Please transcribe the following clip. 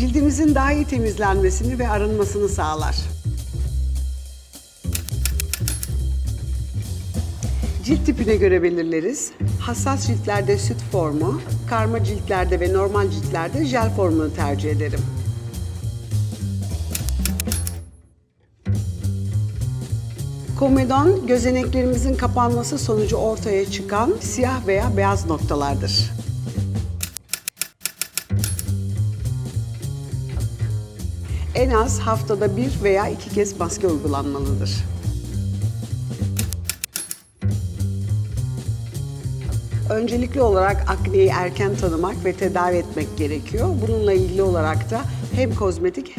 Cildin daha iyi temizlenmesini ve arınmasını sağlar. Cilt tipine göre belirleriz. Hassas ciltlerde süt formu, karma ciltlerde ve normal ciltlerde jel formunu tercih ederim. Komedon, gözeneklerimizin kapanması sonucu ortaya çıkan siyah veya beyaz noktalardır. En az haftada bir veya iki kez maske uygulanmalıdır. Öncelikli olarak akneyi erken tanımak ve tedavi etmek gerekiyor. Bununla ilgili olarak da hem kozmetik